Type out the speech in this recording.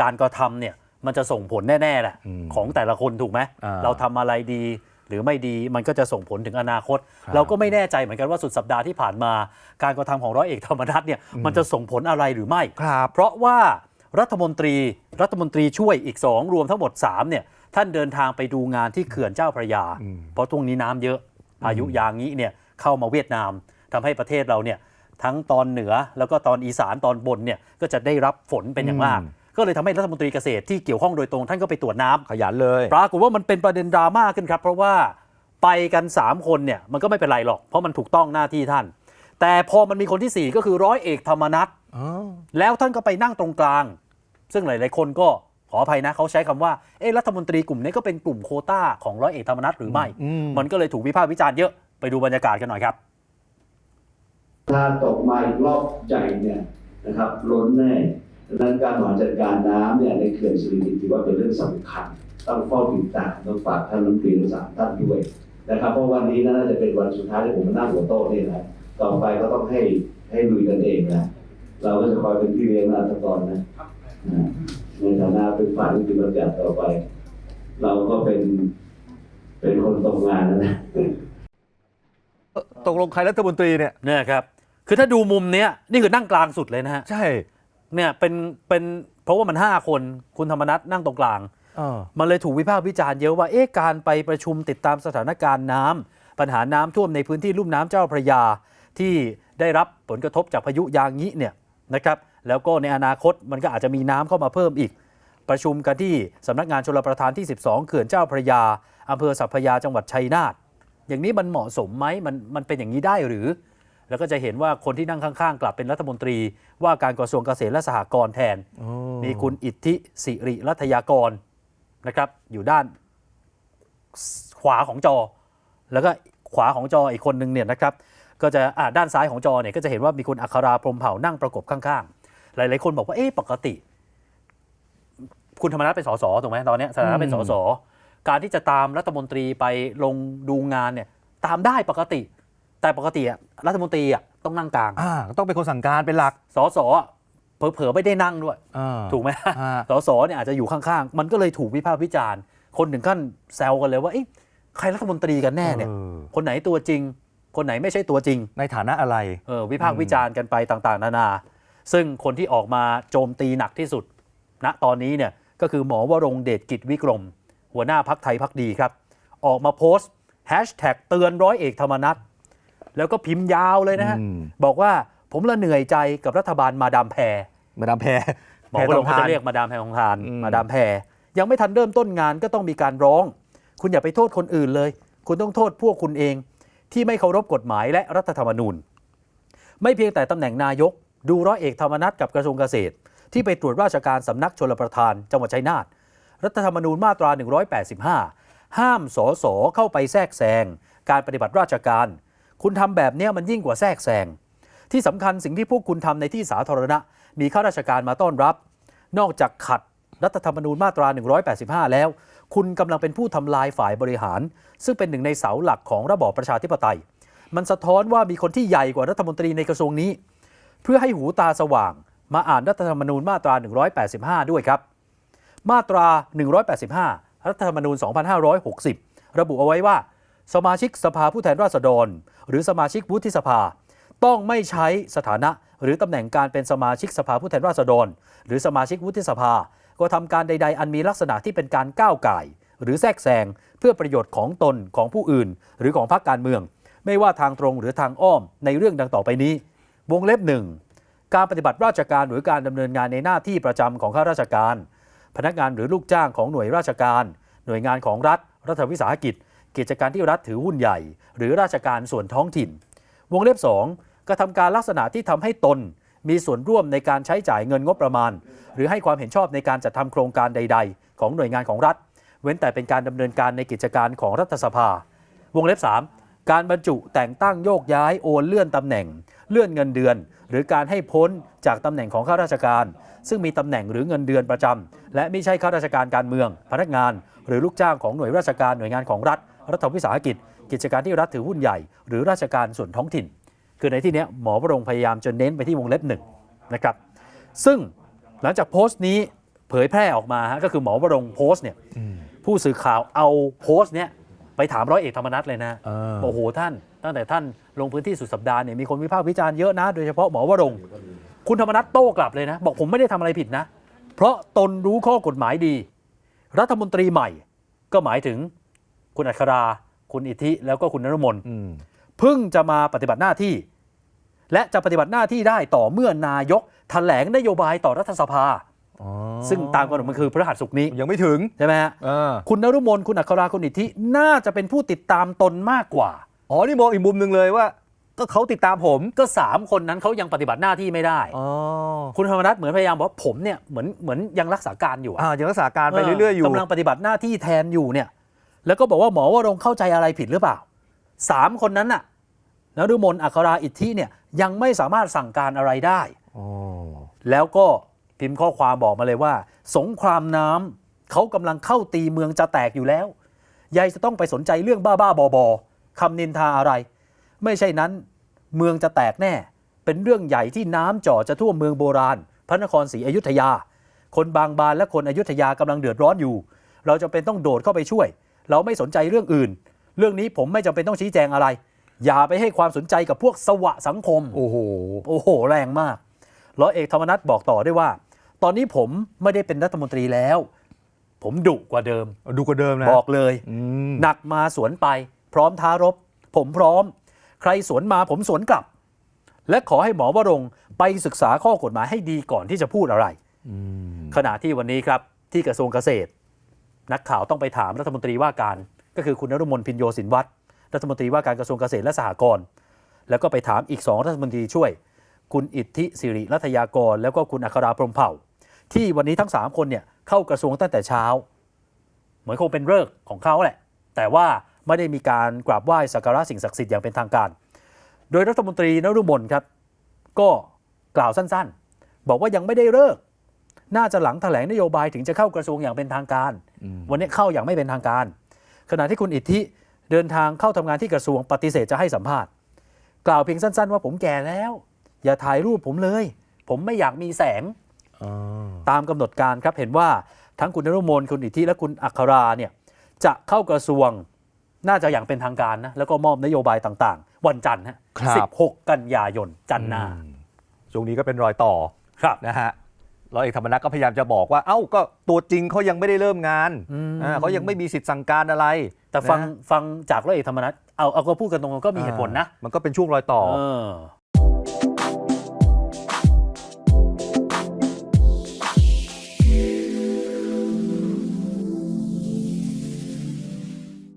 การกระทำเนี่ยมันจะส่งผลแน่ๆแหละอืมของแต่ละคนถูกไหมอ่าเราทำอะไรดีหรือไม่ดีมันก็จะส่งผลถึงอนาคตครับเราก็ไม่แน่ใจเหมือนกันว่าสุดสัปดาห์ที่ผ่านมา การกระทำของร้อยเอกธรรมนัฐเนี่ยมันจะส่งผลอะไรหรือไม่ครับเพราะว่ารัฐมนตรีรัฐมนตรีช่วยอีก 2 รวมทั้งหมด3เนี่ยท่านเดินทางไปดูงานที่เขื่อนเจ้าพระยาอืมเพราะตรงนี้น้ำเยอะพายุยางนี้เนี่ยเข้ามาเวียดนามทำให้ประเทศเราเนี่ยทั้งตอนเหนือแล้วก็ตอนอีสานตอนบนเนี่ยก็จะได้รับฝนเป็นอย่างมาก ก็เลยทำให้รัฐมนตรีเกษตรที่เกี่ยวข้องโดยตรงท่านก็ไปตรวจน้ำขยันเลย ปรากฏว่ามันเป็นประเด็นดราม่าขึ้นครับ เพราะว่าไปกัน 3 คนเนี่ยมันก็ไม่เป็นไรหรอก เพราะมันถูกต้องหน้าที่ท่าน แต่พอมันมีคนทีสี่4 ก็คือร้อยเอกธรรมนัฐอ๋อแล้วท่านก็ไปนั่งตรงกลาง ซึ่งหลาย ๆ คนก็ขออภัยนะเขาใช้คำว่าเอ๊ะรัฐมนตรีกลุ่มนี้ก็เป็นกลุ่มโควต้าของร้อยเอกธรรมนัฐหรือไม่อืมมันก็เลยถูกวิพากษ์วิจารณ์เยอะไปดูบรรยากาศกันหน่อยครับถ้าตกมาอีกรอบใหญ่เนี่ยนะครับล้นแน่ ดังนั้นการบริหารจัดการน้ำเนี่ยในเขื่อนสิริกิติ์ถือว่าเป็นเรื่องสำคัญ ต้องเฝ้าติดตามต้องฝากท่านรัฐมนตรีทั้งสามท่านด้วยนะครับ เพราะวันนี้น่าจะเป็นวันสุดท้ายที่ผมมานั่งหัวโต๊ะนี่แหละต่อไปก็ต้องให้ให้ลุยกันเองนะเราก็จะคอยเป็นพี่เลี้ยงราชกรนะอ่าในฐานะเป็นฝ่ายนิติบัญญัติต่อไป เราก็เป็นเป็นคนตรงงานนะนะตกลงใครรัฐมนตรีเนี่ย เนี่ยครับ คือถ้าดูมุมเนี้ย นี่คือนั่งกลางสุดเลยนะฮะ ใช่ เนี่ยเป็นเป็นเพราะว่ามัน 5 คนคุณธรรมนัฐนั่งตรงกลาง เออ มันเลยถูกวิพากษ์วิจารณ์เยอะว่าเอ๊ะการไปประชุมติดตามสถานการณ์น้ำปัญหาน้ำท่วมในพื้นที่ลุ่มน้ำเจ้าพระยา ที่ได้รับผลกระทบจากพายุยางงี้เนี่ยนะครับ แล้วก็ในอนาคตมันก็อาจจะมีน้ำเข้ามาเพิ่มอีก ประชุมกันที่สำนักงานชลประทานที่ 12 เขื่อนเจ้าพระยาอำเภอสัพพยาจังหวัดชัยนาทอย่างนี้มันเหมาะสมไหมมันมันเป็นอย่างนี้ได้หรือ แล้วก็จะเห็นว่าคนที่นั่งข้างๆ กลับเป็นรัฐมนตรี ว่าการกระทรวงเกษตรและสหกรณ์แทนโอ้มีคุณอิทธิสิริรัตยากรนะครับ อยู่ด้านขวาของจอ แล้วก็ขวาของจออีกคนนึงเนี่ยนะครับ ก็จะอ่าด้านซ้ายของจอเนี่ยก็จะเห็นว่ามีคุณอัคราพรหมเผ่านั่งประกบข้างๆ หลายๆคนบอกว่าเอ๊ะปกติ คุณธรรมนัฐเป็นสสถูกไหมตอนเนี้ยสถานะเป็นสสการที่จะตามรัฐมนตรีไปลงดูงานเนี่ยตามได้ปกติ แต่ปกติอะรัฐมนตรีอะต้องนั่งกลางอ่าต้องเป็นคนสั่งการเป็นหลัก สสอะเผลอๆไม่ได้นั่งด้วย อ่า ถูกไหมอ่า สสเนี่ยอาจจะอยู่ข้างๆ มันก็เลยถูกวิพากษ์วิจารณ์ คนถึงขั้นแซวกันเลยว่าเอ๊ะใครรัฐมนตรีกันแน่เนี่ย ออคนไหนตัวจริง คนไหนไม่ใช่ตัวจริง ในฐานะอะไร เออวิพากษ์วิจารณ์กันไปต่างๆ นานา ซึ่งคนที่ออกมาโจมตีหนักที่สุด ณตอนนี้เนี่ยก็คือหมอวรงเดชกิจวิกรม หัวหน้าพักไทยพักดีครับ ออกมาโพสต์แฮชแท็กเตือนร้อยเอกธรรมนัฐ แล้วก็พิมพ์ยาวเลยนะฮะอืมบอกว่าผมละเหนื่อยใจกับรัฐบาลมาดามแพรมาดามแพรหมอวรงแพเขาทจะองทานเรียกมาดามแพรของทานอืมมาดามแพรยังไม่ทันเริ่มต้นงานก็ต้องมีการร้อง คุณอย่าไปโทษคนอื่นเลย คุณต้องโทษพวกคุณเอง ที่ไม่เคารพกฎหมายและรัฐธรรมนูญ ไม่เพียงแต่ตำแหน่งนายก ดูร้อยเอกธรรมนัฐกับกระทรวงเกษตร ที่ไปตรวจราชการสำนักชลประทานจังหวัดชัยนาทรัฐธรรมนูญมาตรา 185 ห้ามสอสอเข้าไปแทรกแซงการปฏิบัติราชการ คุณทำแบบนี้มันยิ่งกว่าแทรกแซงที่สำคัญสิ่งที่พวกคุณทำในที่สาธารณะ มีข้าราชการมาต้อนรับ นอกจากขัดรัฐธรรมนูญมาตรา 185 แล้ว คุณกำลังเป็นผู้ทำลายฝ่ายบริหาร ซึ่งเป็นหนึ่งในเสาหลักของระบอบประชาธิปไตย มันสะท้อนว่ามีคนที่ใหญ่กว่ารัฐมนตรีในกระทรวงนี้ เพื่อให้หูตาสว่าง มาอ่านรัฐธรรมนูญมาตรา 185 ด้วยครับ มาตรา 185 รัฐธรรมนูญ 2560 ระบุเอาไว้ว่า สมาชิกสภาผู้แทนราษฎร หรือสมาชิกวุฒิสภา ต้องไม่ใช้สถานะ หรือตำแหน่งการเป็นสมาชิกสภาผู้แทนราษฎร หรือสมาชิกวุฒิสภา ก็ทำการใด ๆ อันมีลักษณะที่เป็นการก้าวไก่หรือแทรกแซงเพื่อประโยชน์ของตนของผู้อื่น หรือของพรรคการเมือง ไม่ว่าทางตรงหรือทางอ้อมในเรื่องดังต่อไปนี้ วงเล็บหนึ่งการปฏิบัติราชการหรือการดำเนินงานในหน้าที่ประจำของข้าราชการ พนักงานหรือลูกจ้างของหน่วยราชการ หน่วยงานของรัฐ รัฐวิสาหกิจ กิจการที่รัฐถือหุ้นใหญ่ หรือราชการส่วนท้องถิ่น วงเล็บ 2 กระทำการลักษณะที่ทำให้ตน มีส่วนร่วมในการใช้จ่ายเงินงบประมาณ หรือให้ความเห็นชอบในการจัดทำโครงการใด ๆ ของหน่วยงานของรัฐ เว้นแต่เป็นการดำเนินการในกิจการของรัฐสภา วงเล็บ 3 การบรรจุแต่งตั้งโยกย้ายโอนเลื่อนตำแหน่ง เลื่อนเงินเดือน หรือการให้พ้นจากตำแหน่งของข้าราชการ ซึ่งมีตำแหน่งหรือเงินเดือนประจำและไม่ใช่ข้าราชการการเมือง พนักงาน หรือลูกจ้างของหน่วยราชการหน่วยงานของรัฐ รัฐวิสาหกิจ กิจการที่รัฐถือหุ้นใหญ่ หรือราชการส่วนท้องถิ่น คือในที่เนี้ยหมอวรงค์พยายามจะเน้นไปที่วงเล็บหนึ่งนะครับซึ่งหลังจากโพสต์นี้เผยแพร่ออกมาฮะก็คือหมอวรงค์โพสต์เนี่ยผู้สื่อข่าวเอาโพสต์เนี่ยไปถามร้อยเอกธรรมนัฐเลยนะเออบอกโอ้โหท่าน ตั้งแต่ท่านลงพื้นที่สุดสัปดาห์เนี่ยมีคนวิพากษ์วิจารณ์เยอะนะโดยเฉพาะหมอวรงค์คุณธรรมนัฐโต้กลับเลยนะ บอกผมไม่ได้ทำอะไรผิดนะ เพราะตนรู้ข้อกฎหมายดี รัฐมนตรีใหม่ ก็หมายถึง คุณอัครา คุณอิทธิ แล้วก็คุณนรมนอืมเพิ่งจะมาปฏิบัติหน้าที่ และจะปฏิบัติหน้าที่ได้ต่อเมื่อนายกแถลงนโยบายต่อรัฐสภาอ๋อซึ่งตามกำหนดมันคือพฤหัสสุกร์นี้ยังไม่ถึงใช่ไหมฮะเออคุณนรุมนคุณอัคราคุณอิทธิน่าจะเป็นผู้ติดตามตนมากกว่าอ๋อนี่มองอีกมุมหนึ่งเลยว่าก็เขาติดตามผมก็สามคนนั้นเขายังปฏิบัติหน้าที่ไม่ได้อ๋อคุณธรรมนัฐเหมือนพยายามบอกว่าผมเนี่ยเหมือนเหมือนยังรักษาการอยู่อะอ่ายังรักษาการไปเรื่อยๆอยู่กำลังปฏิบัติหน้าที่แทนอยู่เนี่ย แล้วก็บอกว่าหมอวรงค์เข้าใจอะไรผิดหรือเปล่าสามคนนั้นน่ะนฤมลอัคราอิทธิเนี่ยยังไม่สามารถสั่งการอะไรได้อ๋อแล้วก็พิมพ์ข้อความบอกมาเลยว่า สงครามน้ำเขากำลังเข้าตีเมืองจะแตกอยู่แล้วยายจะต้องไปสนใจเรื่องบ้าๆบอๆคำนินทาอะไร ไม่ใช่นั้นเมืองจะแตกแน่ เป็นเรื่องใหญ่ที่น้ำจ่อจะท่วมเมืองโบราณ พระนครศรีอยุธยา คนบางบานและคนอยุธยากำลังเดือดร้อนอยู่ เราจำเป็นต้องโดดเข้าไปช่วย เราไม่สนใจเรื่องอื่น เรื่องนี้ผมไม่จำเป็นต้องชี้แจงอะไร อย่าไปให้ความสนใจกับพวกสวะสังคม โอ้โหโอ้โห แรงมากร้อยเอกธรรมนัฐบอกต่อด้วยว่า ตอนนี้ผมไม่ได้เป็นรัฐมนตรีแล้ว ผมดุกว่าเดิมดูกว่าเดิมนะบอกเลยอืมหนักมาสวนไป พร้อมท้ารบ ผมพร้อม ใครสวนมาผมสวนกลับ และขอให้หมอวรงค์ไปศึกษาข้อกฎหมายให้ดีก่อนที่จะพูดอะไรอืมขณะที่วันนี้ครับที่กระทรวงเกษตร นักข่าวต้องไปถามรัฐมนตรีว่าการ ก็คือคุณนรุมนพินโยสินวัตรรัฐมนตรีว่าการกระทรวงเกษตรและสหกรณ์แล้วก็ไปถามอีกสองรัฐมนตรีช่วย คุณอิทธิสิริรัตยากร แล้วก็คุณอัคราพรหมเผ่า ที่วันนี้ทั้ง 3 คนเนี่ยเข้ากระทรวงตั้งแต่เช้า เหมือนคงเป็นเลิกของเขาแหละ แต่ว่าไม่ได้มีการกราบไหว้สักการะสิ่งศักดิ์สิทธิ์อย่างเป็นทางการ โดยรัฐมนตรีนรุมนครับ ก็กล่าวสั้นๆ บอกว่ายังไม่ได้เลิก น่าจะหลังแถลงนโยบายถึงจะเข้ากระทรวงอย่างเป็นทางการ วันนี้เข้าอย่างไม่เป็นทางการ ขณะที่คุณอิทธิเดินทางเข้าทำงานที่กระทรวงปฏิเสธจะให้สัมภาษณ์ กล่าวเพียงสั้น ๆ ว่าผมแก่แล้ว อย่าถ่ายรูปผมเลย ผมไม่อยากมีแสงอ๋อตามกำหนดการครับเห็นว่าทั้งคุณนรุมนคุณอิทธิและคุณอัคราเนี่ยจะเข้ากระทรวงน่าจะอย่างเป็นทางการนะแล้วก็มอบนโยบายต่างๆ วันจันทร์ฮะครับ16 กันยายนจันทร์หนาอืมช่วงนี้ก็เป็นรอยต่อครับนะฮะ ร้อยเอกธรรมนัฐก็พยายามจะบอกว่า เอ้าก็ตัวจริงเขายังไม่ได้เริ่มงานอืมอ่าเขายังไม่มีสิทธิ์สั่งการอะไร แต่ฟังนะฟังจากร้อยเอกธรรมนัฐเอาเอาก็พูดกันตรงๆก็มีเหตุผลนะอ่ามันก็เป็นช่วงรอยต่อเออ